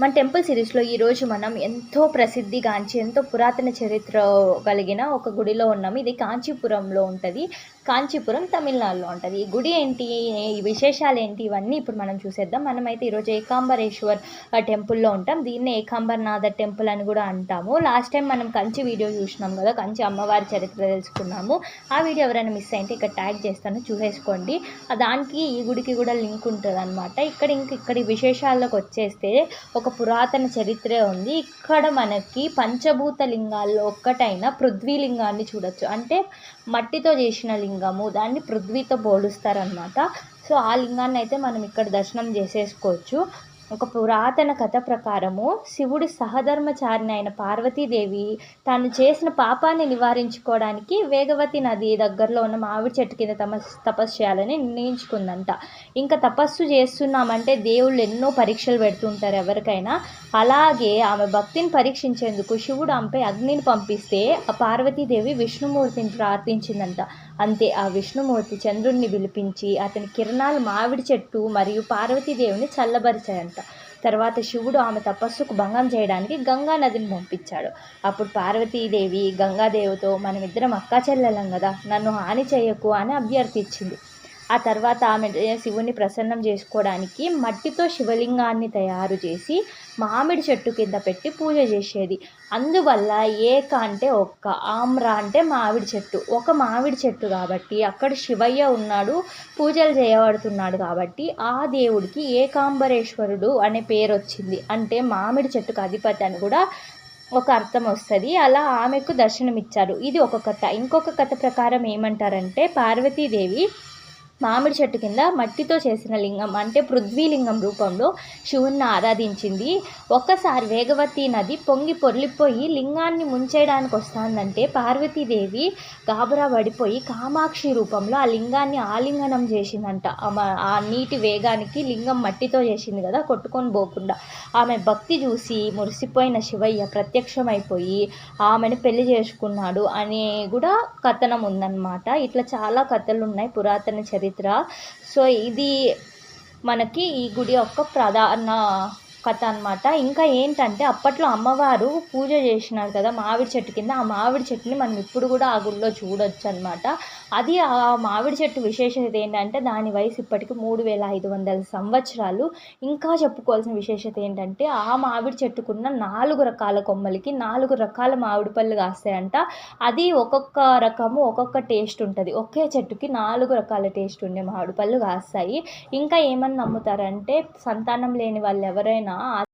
మన టెంపుల్ సిరీస్లో ఈరోజు మనం ఎంతో ప్రసిద్ధిగాంచి ఎంతో పురాతన చరిత్ర కలిగిన ఒక గుడిలో ఉన్నాం. ఇది కాంచీపురంలో ఉంటుంది. కాంచీపురం తమిళనాడులో ఉంటుంది. ఈ గుడి ఏంటి? ఈ విశేషాలు ఏంటి? ఇవన్నీ ఇప్పుడు మనం చూసేద్దాం. మనమైతే ఈరోజు ఏకాంబరేశ్వర్ టెంపుల్లో ఉంటాం. దీన్ని ఏకాంబర్నాథ టెంపుల్ అని కూడా అంటాము. లాస్ట్ టైం మనం కంచి వీడియో చూసినాం కదా కంచి అమ్మవారి చరిత్ర తెలుసుకున్నాము. ఆ వీడియో ఎవరైనా మిస్ అయితే ఇక్కడ ట్యాగ్ చేస్తాను చూసేసుకోండి. దానికి ఈ గుడికి కూడా లింక్ ఉంటుంది అనమాట ఇక్కడ ఇంక ఇక్కడ విశేషాల్లోకి వచ్చేస్తే ఒక పురాతన చరిత్రే ఉంది. ఇక్కడ మనకి పంచభూత లింగాల్లో ఒక్కటైన పృథ్వీలింగాన్ని చూడొచ్చు. అంటే మట్టితో చేసిన లింగము దాన్ని పృథ్వీతో పోలుస్తారనమాట సో ఆ లింగాన్ని అయితే మనం ఇక్కడ దర్శనం చేసేసుకోవచ్చు. ఒక పురాతన కథ ప్రకారము శివుడు సహధర్మచారిణి అయిన పార్వతీదేవి తాను చేసిన పాపాన్ని నివారించుకోవడానికి వేగవతి నది దగ్గరలో ఉన్న మామిడి చెట్టు కింద తమ తపస్సు చేయాలని నిర్ణయించుకుందంట. ఇంకా తపస్సు చేస్తున్నామంటే దేవుళ్ళు ఎన్నో పరీక్షలు పెడుతుంటారు ఎవరికైనా. అలాగే ఆమె భక్తిని పరీక్షించేందుకు శివుడు ఆమెపై అగ్నిని పంపిస్తే ఆ పార్వతీదేవి విష్ణుమూర్తిని ప్రార్థించిందంట. అంతే ఆ విష్ణుమూర్తి చంద్రుణ్ణి పిలిపించి అతని కిరణాలు మామిడి చెట్టు మరియు పార్వతీదేవిని చల్లబరిచాయంట. తర్వాత శివుడు ఆమె తపస్సుకు భంగం చేయడానికి గంగా నదిని పంపించాడు. అప్పుడు పార్వతీదేవి గంగాదేవితో మనమిద్దరం అక్కా చెల్లెలం కదా నన్ను హాని చేయకు అని అభ్యర్థించింది. ఆ తర్వాత ఆమె శివుని ప్రసన్నం చేసుకోవడానికి మట్టితో శివలింగాన్ని తయారు చేసి మామిడి చెట్టు కింద పెట్టి పూజ చేసేది. అందువల్ల ఏక అంటే ఒక్క ఆమ్ర అంటే మామిడి చెట్టు. ఒక మామిడి చెట్టు కాబట్టి అక్కడ శివయ్య ఉన్నాడు పూజలు చేయబడుతున్నాడు కాబట్టి ఆ దేవుడికి ఏకాంబరేశ్వరుడు అనే పేరు వచ్చింది. అంటే మామిడి చెట్టుకు అధిపతి అని కూడా ఒక అర్థం వస్తుంది. అలా ఆమెకు దర్శనమిచ్చారు. ఇది ఒక కథ. ఇంకొక కథ ప్రకారం ఏమంటారంటే పార్వతీదేవి మామిడి చెట్టు కింద మట్టితో చేసిన లింగం అంటే పృథ్వీలింగం రూపంలో శివుణ్ణి ఆరాధించింది. ఒక్కసారి వేగవతి నది పొంగి పొర్లిపోయి లింగాన్ని ముంచేయడానికి వస్తానంటే పార్వతీదేవి గాబరా పడిపోయి కామాక్షి రూపంలో ఆ లింగాన్ని ఆలింగనం చేసిందంట. ఆ నీటి వేగానికి లింగం మట్టితో చేసింది కదా కొట్టుకొని పోకుండా. ఆమె భక్తి చూసి మురిసిపోయిన శివయ్య ప్రత్యక్షమైపోయి ఆమెను పెళ్ళి చేసుకున్నాడు అనే కూడా కథనం ఉందన్నమాట. ఇట్లా చాలా కథలు ఉన్నాయి పురాతన చరిత్ర సో ఇది మనకి ఈ గుడి యొక్క ప్రధాన కథ అనమాట ఇంకా ఏంటంటే అప్పట్లో అమ్మవారు పూజ చేసినారు కదా మామిడి చెట్టు కింద. ఆ మామిడి చెట్టుని మనం ఇప్పుడు కూడా ఆ గుడిలో చూడొచ్చు అనమాట అది ఆ మామిడి చెట్టు విశేషత ఏంటంటే దాని వయసు ఇప్పటికి మూడు వేల ఐదు వందల సంవత్సరాలు. ఇంకా చెప్పుకోవాల్సిన విశేషత ఏంటంటే ఆ మామిడి చెట్టుకున్న నాలుగు రకాల కొమ్మలకి నాలుగు రకాల మామిడి పళ్ళు కాస్తాయంట. అది ఒక్కొక్క రకము ఒక్కొక్క టేస్ట్ ఉంటుంది. ఒకే చెట్టుకి నాలుగు రకాల టేస్ట్ ఉండే మామిడి పళ్ళు కాస్తాయి. ఇంకా ఏమని నమ్ముతారంటే సంతానం లేని వాళ్ళు ఎవరైనా not.